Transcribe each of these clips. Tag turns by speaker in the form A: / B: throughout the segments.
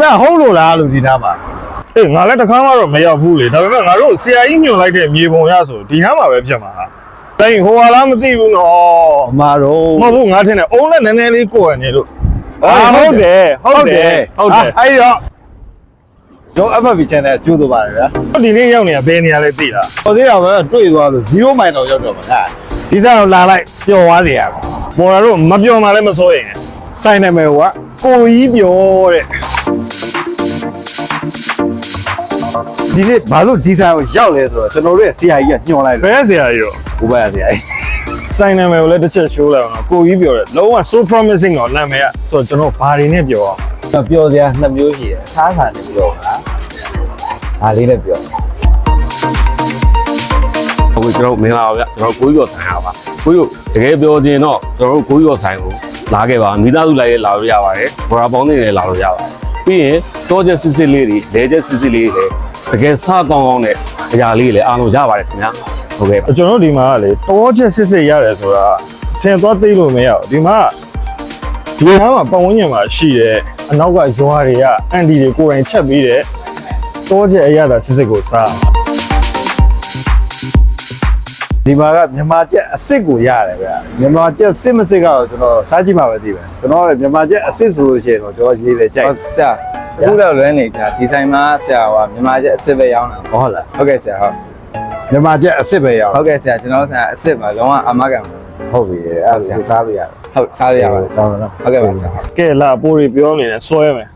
A: ခင်ဗျဟုတ်လို့လားလို့ဒီနားမှာ
B: အေးငါလည်းတစ်ခါမှတော့မရောက်ဘူးလေဒါပေမဲ့ငါတို့ဆရာကြီးညွှန်လိုက်တဲ့မြေပုံရဆိုဒီနားမှာပဲဖြစ်မှာတိုင်းဟိုဟာလားမသိဘူးနော်
A: အမှားတော့
B: မဟုတ်ဘူးငါထင်တယ်အုံးလည်းနည်းနည်းလေးကိုယ်ရနေလို့
A: အာဟုတ်တယ်ဟုတ်တယ်
B: ဟုတ်တယ်
A: အဲ့တော့ကျွန်တော် FB channel ကျိုးတော့ပါတယ်ဗျာ
B: ဒီနေ့ရောက်နေတာဘယ်နေရာလဲသိလား
A: ဟိုသေးတော့ပဲတွေ့သွားလို့0မိုင်တော့ရောက်တော့မှာဟာဒီစားတော့လာလိုက်ပျော်သွားစေရမှာ
B: ပေါ်လာတော့မပြောမှလည်းမစိုးရင်
A: စိုင်းနာမည်ကကိုကြီးပြောတဲ့ဒီနေ့ဘာလို့ဒီစားကိုရောက်လဲဆိုတော့ကျွန်တော်တို့ရဲ့ဆရာကြီးကညွှန်လိုက်
B: ဘ
A: လို့
B: ယ်ဆရာကြီးရော
A: ဘုရားဆရာကြီး
B: စိုင်းနာမည်ကိုလည်းတစ်ချက်ရှိုးလိုက်အောင်နော်ကိုကြီးပြောတယ်လုံးဝ so promising တော့နာမည်ကဆိုတော့ကျွန်တော်ဘာတွေနဲ့ပြောအောင်
A: ပျော်စရာနှစ်မျိုးရှိတယ်စားခါနဲ့ပြောတာဒါလေးနဲ့ပြော
C: အခုကျွန်တော်မင်္ဂလာပါဗျကျွန်တော်ကိုကြီးရောဆိုင်ရပါကိုကြီး တကယ်ပြောချင်တော့ကျွန်တော်တို့ကိုကြီးရောဆိုင်ကိုလာခဲ့ပါမိသားစုလိုက်လည်းလာလို့ရပါတယ်ဘောရာပေါင်းနေလည်းလာလို့ရပါတယ်ပြီးရင်တောချက်စစ်စစ်လေးတွေလဲချက်စစ်စစ်လေးတွေလည်းတကယ်စားကောင်းကောင်းနဲ့အရာလေးတွေလည်းအားလုံးရပါတယ်ခင်ဗျာဟုတ်ကဲ့ပါ
B: ကျွန်တော်တို့ဒီမှာကလေတောချက်စစ်စစ်ရတယ်ဆိုတာထင်သွားသိလို့မရဘူးဒီမှာဒီနားမှာပတ်ဝန်းကျင်မှာရှိတဲ့အနောက်ကရွာတွေကအန်တီတွေကိုယ်တိုင်ချက်ပြီးတဲ့တောချက်အရသာစစ်စစ်ကိုစား
A: ဒီမှာကမြန်မာကျက်အစ်စ်ကိုရတယ်ဗျာမြန်မာကျက်စစ်မစစ်ကတော့ကျွန်တော်စားကြည့်မှပဲသိပဲကျွန်တော်ကလည်းမြန်မာကျက်အစ်စ်ဆိုလို့ရှိရင်တော့ကျွန်တော်ရေးလေကြိုက်
D: ဟုတ်ဆရာအခုတော့လွဲနေတာဒီဆိုင်မှာဆရာကမြန်မာကျက်အစ်စ်ပဲရောင်းတာ
A: ဟုတ်လား
D: ဟုတ်ကဲ့ဆရာဟုတ်
A: မြန်မာကျက်အစ်စ်ပဲရအောင်
D: ဟုတ်ကဲ့ဆရာကျွန်တော်ဆရာအစ်စ်ပါလုံးဝအာမခံပါ
A: ဟုတ်ပြီအဲ့ဒါကိုစားလို့ရတယ်
D: ဟုတ်စားရရပါတယ်
A: စားလို့နော်
D: ဟုတ်ကဲ့ပါဆရာ
B: ကဲလာပိုးတွေပြောနေတယ်စွဲမယ်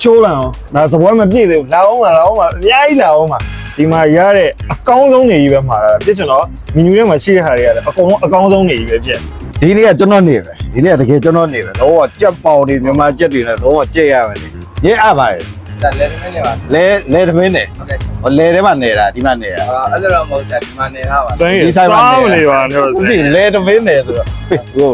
B: ချိုးလာအောင်ဒါစပွဲမပြည့်သေးဘူးလာအောင်ပါလာအောင်ပါအများကြီးလာအောင်ပါ ဒီမှာရတဲ့အကောင်းဆုံးနေကြီးပဲမှာတာပြစ်ကျွန်တော်မီနူထဲမှာရှိတဲ့ဟာတွေကလည်းအကုန်လုံးအကောင်းဆုံးနေကြီးပဲဖြစ်
A: ဒီနေ့ကကျွန်တော်နေပဲဒီနေ့ကတကယ်ကျွန်တော်နေပဲတော့ကြက်ပေါင်တွေမြန်မာကျက်တွေနဲ့တော့ကြက်ရမယ်လေရေးအပ်ပါတယ်
D: ဆရာလက်ထမင်းနေပါဆရာ
A: လဲလဲသမင်းနေ
D: ဟုတ်ကဲ့ဆရာ
A: ဟိုလဲထဲမှာနေတာဒီမှာနေတာ
D: အာအဲ့လိုတော့မဟုတ်ဆရာဒီမှာနေထားပါ
B: စိုင်းရ
A: ဒီဆိုင်မှာ
B: စားမ
A: နေ
B: နေပါနဲ့တော့
A: ဦး
B: စို
A: ဒီ
B: င်း
A: လဲသမင်းနေဆိုတော့ဟို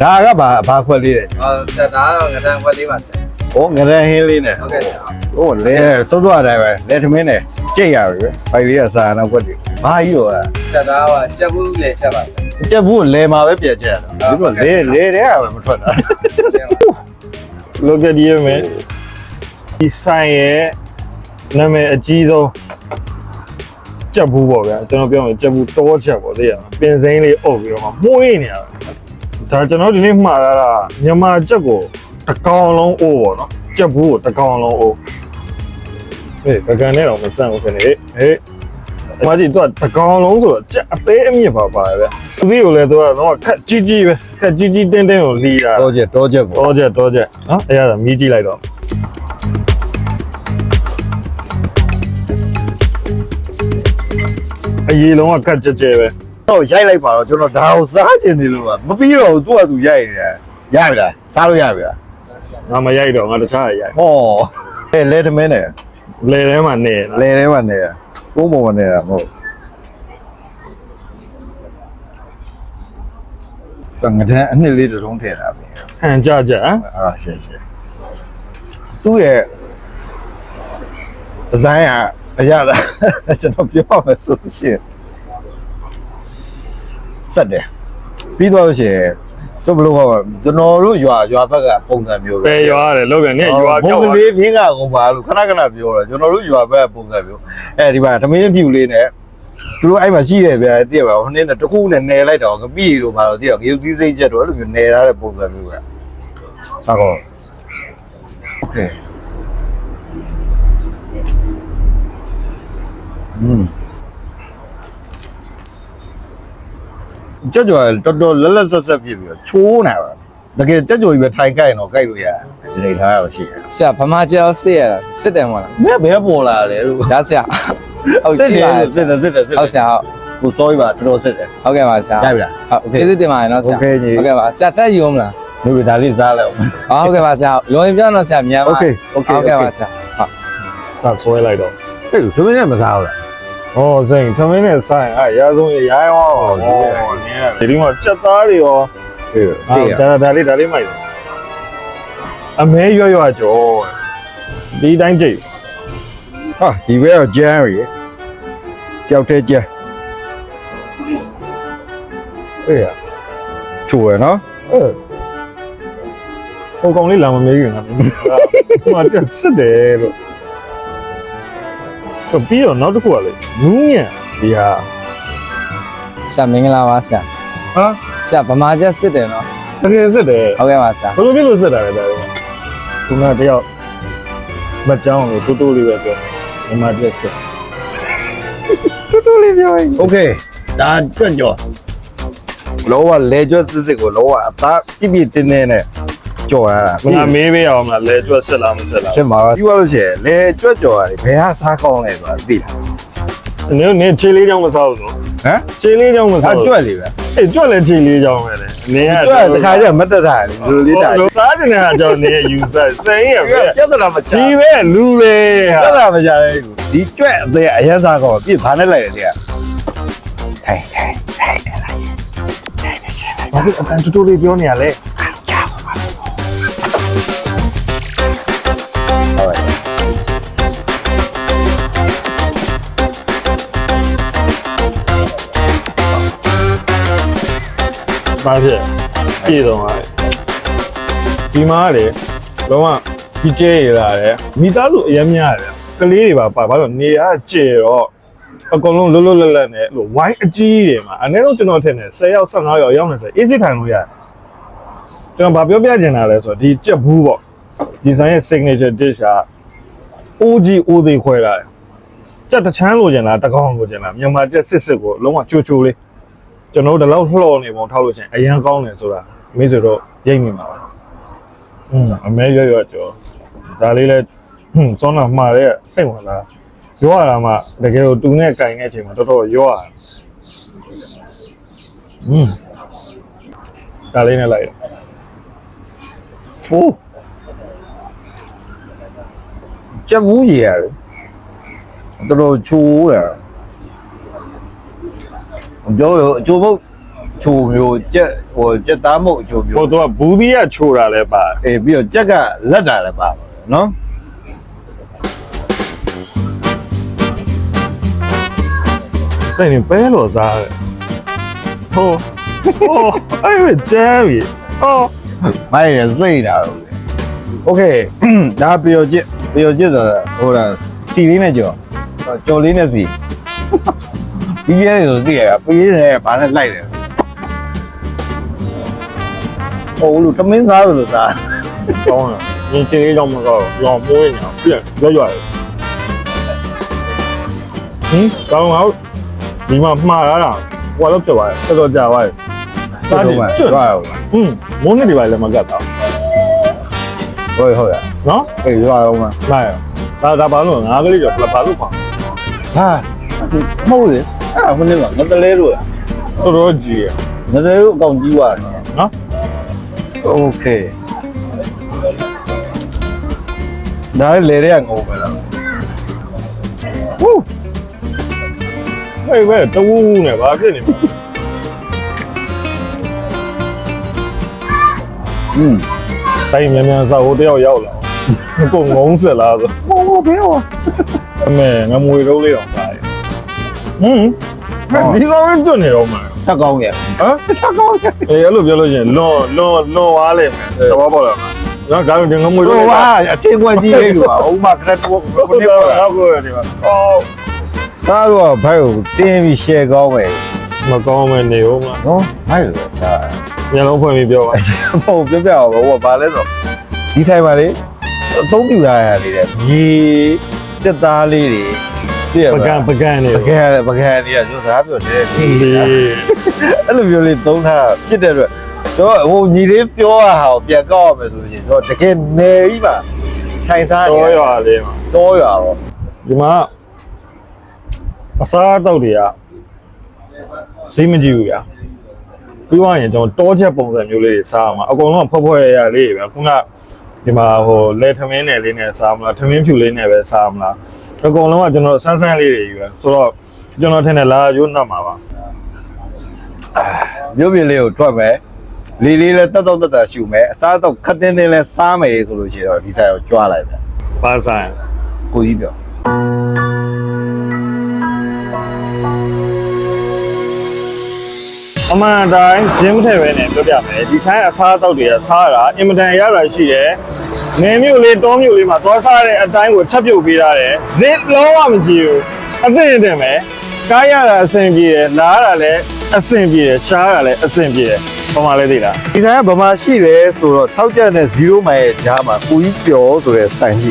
A: ဒါကဘာဘာခွက်လေးလဲ
D: ဟောဆရာဒါတော့ငဒန်ခွက်လေးပါဆရာ
A: ဟိုငရဟင်းလေးနဲ့
D: ဟုတ်ကဲ့ဆရာ
A: ဟိုလဲစိုးစိုးအတိုင်းပဲလဲသမင်းနေကြက်ရပြီပဲဘိုင်လေးကစားတော့ခွက်တွေဘာကြီးရော
D: ဆရာဒါကကြက်ဘူးလေချက်ပါဆရာ
A: ကြက်ဘူးလဲမှာပဲပြက်ချက်တာဒီတော့လဲလဲတဲ့ကပဲမထွက်တာ
B: look at you man ဒီဆိုင်ရဲ့နာမည်အကြီးဆုံးကြက်ဘူးပေါ့ဗျာကျွန်တော်ပြောရင်ကြက်ဘူးတောချက်ပေါ့သိရမလားပင်စိမ်းလေးအုပ်ပြီးတော့မှမှုေးနေရတာဒါကျွန်တော်ဒီနေ့မှားရတာမြန်မာကြက်ကို တစ်ကောင်လုံးအိုးပေါ့နော်ကြက်ဘူးကိုတစ်ကောင်လုံးအိုးဟေးပကံနဲ့တော့မဆန့်ဘူးခင်ဗျဟေးဟေးမကြီးတော့တကောင်လုံးဆိုတော့ကြက်အသေးအမြင့်ပါပါပဲစသီးကိုလည်းတော့တော့ခက်ကြီးကြီးပဲခက်ကြီးကြီးတင်းတင်းကိုလီးတာ
A: တော့ချက်တော့ချက်ကို
B: တော့ချက်တော့ချက်နော်အဲ့ဒါမီးကြည့်လိုက်တော့အရေးလုံးကကတ်ကြက်ကြဲပဲ
A: တော့ရိုက်လိုက်ပါတော့ကျွန်တော်ဒါကိုစားချင်နေလို့ပါမပြီးတော့သူ့အတူရိုက်နေတယ်ရပြီလားစားလို့ရပြီလား
B: ငါမရိုက်တော့ငါတခြားရိုက်
A: ဟောအဲလဲသမင်းနေ
B: လေထဲမှာနေလာ
A: လဲထဲမှာနေတာကိုယ်ပေါ်မှာနေတာမဟုတ်တငဒန်အနှစ်လေးတုံးထည့်တာပဲ
B: ဟန်ကြကြဟမ်
A: အာရှေ့ရှေ့သူ့ရဲ့ဒီဇိုင်းကအရသာကျွန်တော်ပြောမယ်ဆိုလို့ရှိရင်စက်တယ်ပြီးတော့လို့ရှိရင် တို့ဘလို့ဟောကျွန်တော်တို့ရွာရွာဘက်ကပုံစံမျိုးပဲ
B: ပဲရွာရတယ်လောက်ပြန်နေရွာ
A: ဘုံ
B: ပြောက်
A: က
B: သွား
A: လေးမြင်းကကုန်ပါလို့ခဏခဏပြောတယ်ကျွန်တော်တို့ရွာဘက်ပုံစံမျိုးအဲဒီမှာသမင်းပြူလေးနဲ့သူတို့အဲ့မှာရှိတယ်ဗျာတည့်ပါဟိုနေ့တကူနဲ့နယ်လိုက်တော့ကပိတို့ပါတော့တည့်တော့ငရုတ်သီးစိတ်ချက်တော့အဲ့လိုမျိုးနယ်ထားတဲ့ပုံစံမျိုးပဲစားကောโอเคอืม ကြက်ကြော်တော်တော်လက်လက်ဆက်ဆက်ပြည့်ပြီးတော့ချိုးနေပါတကယ်ကြက်ကြော်ကြီးပဲထိုင်ကြိုက်ရင်တော့ကြိုက်လို့ရတယ်ဒီနေထားရတော့ရှိတယ်
D: ဆရာဗမာကျက်စစ်ရတာစစ်တယ်မဟုတ်လား
A: ဘယ်ဘယ်ပေါ်လာလဲလို့
D: ဒါဆရာဟုတ်ရှိပါ
A: စစ်တယ်စစ်တယ်စစ်တယ်
D: ဟုတ်ဆရာဟုတ်
A: ကို sorry ပါတော်တော်စစ်တယ်
D: ဟုတ်ကဲ့ပါဆရာ
A: ရပြီလား
D: ဟုတ်ကျေးဇူးတင်ပါတယ်နော်ဆရာ
A: Okay ကြီး
D: ဟုတ်ကဲ့ပါဆရာတက်ယူမလား
A: မြို့ပြဒါလေးစားလိုက်အောင်
D: ဟုတ်ကဲ့ပါဆရာရုံရင်ပြောတော့ဆရာမြန်ပါ
A: Okay okay
D: ဟုတ်ကဲ့ပါဆရာဟုတ်
B: စဆွဲလိုက်တော့
A: ဟေးသူမင်းနဲ့မစားဘူးလား
B: ဟောစိန်ခမင်းနဲ့ဆိုင်အဲရာဆုံးရရိုင်းသွားပါ
A: ဟုတ်
B: ဟော
A: ကဲ့
B: နင်းရတယ်ဒီမှာစက်သားတွေရော
A: ဟေး
B: အာ
A: ကြည့်ရ
B: ဒါဒါလေးဒါလေးမိုက်တယ်အမဲရွရွကြောဒီတိုင်းကြည့်
A: ဟာဒီဘက်ကကျန်းရီကြောက်တဲ့ကျန်း
B: အေးရ
A: ချိုးရနော်
B: အဲဟိုကောင်လေးလာမမေးခင်ကဟိုမှာတက်စစ်တယ်လို့တော့ ပြီးတော့နောက်တစ်ခုကလေနူးညံ့ဒီဟာ
D: ဆရာမင်္ဂလာပါဆရာ
B: ဟာ
D: ဆရာဗမာချက်စစ်တယ်နော်
B: တကယ်စစ်တယ်
D: ဟုတ်ကဲ့ပါဆရာ
B: ဘယ်လိုဖြစ်လို့စစ်တာလဲဒါလဲခုနတယောက်မကြောင်းလို့တူတူလေးပဲပြောဒီမှာတက်စစ်တူတူလေးပြောရင်
A: โอเคဒါကြွန့်ကြော်လောကလေကျွတ်စစ်စစ်ကိုလောကအသားပြပြတင်းတင်းနဲ့ ကြော်ရတာ
B: မငါမေးပေးအောင်မလားလဲကျွတ်စစ်လားမစစ်လား
A: စစ်မှာပြီးသွားလို့ရှိရင်လေကျွတ်ကြော်ရတယ်ဘယ်ဟာစားကောင်းလဲဆိုတာသိလား
B: နင်နင်ခြေလေးချောင်းမစားဘူးနော်
A: ဟမ်
B: ခြေလေးချောင်းမ
A: အ
B: စားဘူး
A: ကျွတ်လေးပဲ
B: အေးကျွတ်လည်းခြေလေးချောင်းပဲလေနင်က
A: ကျွတ်တခါကျမတက်တာလေလူလေးတာ
B: ဟိုစားတဲ့ဟာကြောင့်နင်ယူစားစိန်ရပဲ
A: ပြဿနာမချ
B: ဒီပဲလူလေဟာ
A: ပြဿနာမချတဲ့ကူဒီကျွတ်အသေးအရင်စားကောင်းပြစ်ဘာနဲ့လိုက်ရတဲ့ဟဲ့ဟဲ့ဟဲ့
B: ဘာဖြစ်အတန်တူတူလေးပြောနေရလဲ ဘာဖြစ်ပြေတော့ဟာဒီမှာလေလုံးဝဒီကျဲရလာတယ်မိသားစုအရင်များတယ်ကလေးတွေပါပါဘာလို့နေရကျဲတော့အကုန်လုံးလွတ်လွတ်လပ်လပ်နဲ့လို့ဝိုင်းအကြီးတွေမှာအနည်းဆုံးကျွန်တော်ထင်တယ်10ယောက်15ယောက်ရောက်နေဆိုအေးစစ်ထိုင်လို့ရတယ်ကျွန်တော်ဗာပြောပြချင်တာလဲဆိုတော့ဒီကြက်ဘူးပေါ့ဒီဆိုင်ရဲ့ signature dish က OG အိုးသေးခွဲလာတယ်ကြက်တချမ်းလိုချင်လားတကောင်လိုချင်လားမြန်မာကြက်စစ်စစ်ကိုလုံးဝချိုချိုလေး ကျွန်တော်တို့ဒီလောက်လှော်နေပုံထောက်လို့ချင်းအရန်ကောင်းတယ်ဆိုတာမိတ်ဆွေတို့ရိပ်မိမှာပါอืมအမဲရွရွကျော်ဒါလေးလဲဟွန်းစောနာမှားတဲ့စိတ်ဝင်လာရောရတာမှတကယ်ကိုတူနဲ့ကင်တဲ့အချိန်မှာတော်တော်ရောရတယ်อืมဒါလေးနဲ့လိုက်တယ်
A: ဟိုးကြက်ဘူးကြီးရတယ်တော်တော်ချိုးတယ် ပြောရအချိုးမဟုတ်ချိုးမျိုးကြက်ဟိုကြက်သားမဟုတ်အချိုးမျိုး
B: ဟိုတော့ဘူးသီးကချိုတာလဲပါ
A: အေးပြီးတော့ကြက်ကလက်တာလည်းပါပါတယ်နော်
B: စိတ်နေပဲလို့စားတယ်ဟိုဟိုအဲ့ဝကျမ်းပြီဟော
A: မိုက်ရစိတ်တာတော့โอเคဒါပြောကြည့်ပြောကြည့်ဆိုတော့ဟိုဒါစီလေးနဲ့ကြော်ကြော်လေးနဲ့စီ ပြီးရဲဆိုသိရတာပြီးရဲဘာနဲ့လိုက်တယ်ဟိုလူသမင်းစားလို့စား
B: ကောင်းတယ်။ဒီကျေးလေးကြောင့်မကောင်းတော့မွေးနေတာပြည့်ရွရွရယ်။ဟင်ကောင်းအောင်ဒီမှာမှားရတာဟိုတော့ပြသွားတယ်တော်တော်ကြာသွားတယ်။စားတယ်ကျွတ်
A: သွားရော။
B: ဟင်းမုန်းနေဒီပါလည်းမကတ်တော့
A: ဟုတ်ဟုတ်ရ
B: နော်
A: အေးရွာအောင်မ။
B: လိုက်ရ။ဒါဒါဘာလို့ငါးကလေးကြော်ဘာလို့ခေါ်
A: ဟာမဟုတ်လေ အဲ့ဟိုနေ့ကငတလဲလို့
B: တော်တော်ကြီးရယ်
A: ငတလဲလို့အကောင်ကြီးသွားတယ်
B: နော်
A: โอเคဒါလေရဲငိုပဲလား
B: ။ဟူးဟဲ့ဘယ်တူးနဲ့ဘာဖြစ်နေလဲ
A: อืม
B: ။တိုင်းမြန်မြန်စားဟိုတယောက်ရောက်လာ။ကိုငုံးစက်လားဆို
A: ဟိုဟိုဘယ်ဟော
B: ။အမေငမွေတော့လေးအောင်ပါရဲ့။ ဟင်းဒီကောင်ရင်တွတ်နေတော့မှာ
A: ထက်ကောင်းရဲ့
B: ဟမ်ချက်ကောင်းအေးအဲ့လိုပြောလို့ရှိရင်လွန်လွန်လွန်သွားလိမ့်မယ်သဘောပေါက်လားနော်ဒါကြောင့်ငမွေ
A: ဟို
B: တော့
A: ဟာအချင်းကွက်ကြီးလေးကွာဟိုမှာခရက်တော့
B: ဘု
A: ဘယ်
B: ရား
A: လိုလဲ
B: အောက်ကိုနေပါအော်
A: စားတော့ဘိုက်ကိုတင်းပြီး share ကောင်းပဲ
B: မကောင်းမနေဦးမ
A: နော်ဘိုက်လို့စား
B: ညလုံးဖွင့်ပြီးပြောပါ
A: ဟိုပြပြအောင်ဟိုဘာလဲဆိုဒီဆိုင်မှာလေအသုံးပြလာရလေတဲ့မြေတက်သားလေးတွေ ပြရ
B: ပကံပကံနေ
A: ပကံပကံတွေကကျိုးစားပြောတယ်
B: ဒီ
A: အဲ့လိုမျိုးလေးသုံးထားဖြစ်တဲ့အတွက်တော့ဟိုညီလေးပြောရဟာကိုပြန်ကောက်ရမယ်ဆိုရင်တော့တကယ်နယ်ကြီးပါထိုင်စားနေ
B: တော့ရွာလေးမှာ
A: တော့ရတော့
B: ဒီမှာအစားအသောက်တွေကဈေးမကြည့်ဘူးဗျာပြီးသွားရင်ကျွန်တော်တောချက်ပုံစံမျိုးလေးတွေစားအောင်အကုန်လုံးဖွက်ဖွက်ရရလေးတွေပဲခုန ဒီမှာဟိုလဲထမင်းနယ်လေးနဲ့စားမလားထမင်းဖြူလေးနဲ့ပဲစားမလားအကုန်လုံးကကျွန်တော်ဆန်းဆန်းလေးတွေယူရဆိုတော့ကျွန်တော်ထင်တယ်လာရိုးနှက်မှာပါ
A: မြို့ပြင်လေးကိုထွက်မယ်လေးလေးလည်းတက်တော့တက်တာရှူမယ်အစားတော့ခက်တင်းတင်းလည်းစားမယ်ဆိုလို့ရှိရင်တော့ဒီဆိုင်ကိုကြွားလိုက်ပဲ
B: ပါဆိုင်
A: ကိုကြီးပြော
B: အအမှန်အတိုင်းဂျင်းမထည့်ပဲနဲ့ပြောပြမယ်ဒီဆိုင်အစားအသောက်တွေကစားတာအင်မတန်ရတာရှိတယ်နေမျိုးလေးတောမျိုးလေးမှာသွားစားတဲ့အတိုင်းကိုချက်ပြုတ်ပေးထားတယ်ဇစ်လုံးဝမကြည့်ဘူးအသိအတင်ပဲကားရတာအဆင်ပြေတယ်လားရတာလည်းအဆင်ပြေတယ်ရှားရတာလည်းအဆင်ပြေတယ်ဘာမှလည်းသိလား
A: ဒီဆိုင်ကဗမာရှိတယ်ဆိုတော့ထောက်ကြတဲ့0မိုင်ရဲ့ကြားမှာကိုကြီးပျော်ဆိုတဲ့ဆိုင်ရှိ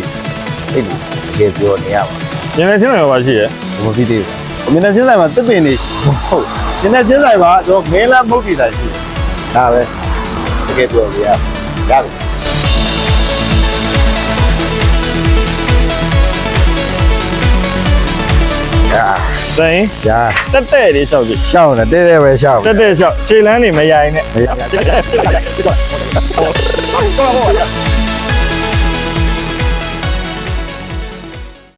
A: အဲ့ဒီတကယ်ပြောနေရပါ
B: ညနေချင်းလည်းပါရှိတယ်
A: ဘုမပြီးသေးဘူးမျက်နှာချင်းဆိုင်မှာတစ်ပင်နေဟုတ် မျက်နှာချင်းဆိုင်မှာကျွန်တော်မင်းလားမုတ်တီဆိုင်ရှိတယ်ဒါပဲတကယ်ပြောနေရရပြီရာ
B: ဆိုင်
A: ရာ
B: တက်တဲ့လေးလျှောက်ကြည့်
A: ရှောင်းတယ်တဲတဲပဲရှောင်း
B: တက်တဲ့လျှောက်ခြေလမ်းနေမရိုင်းနဲ့
A: မရ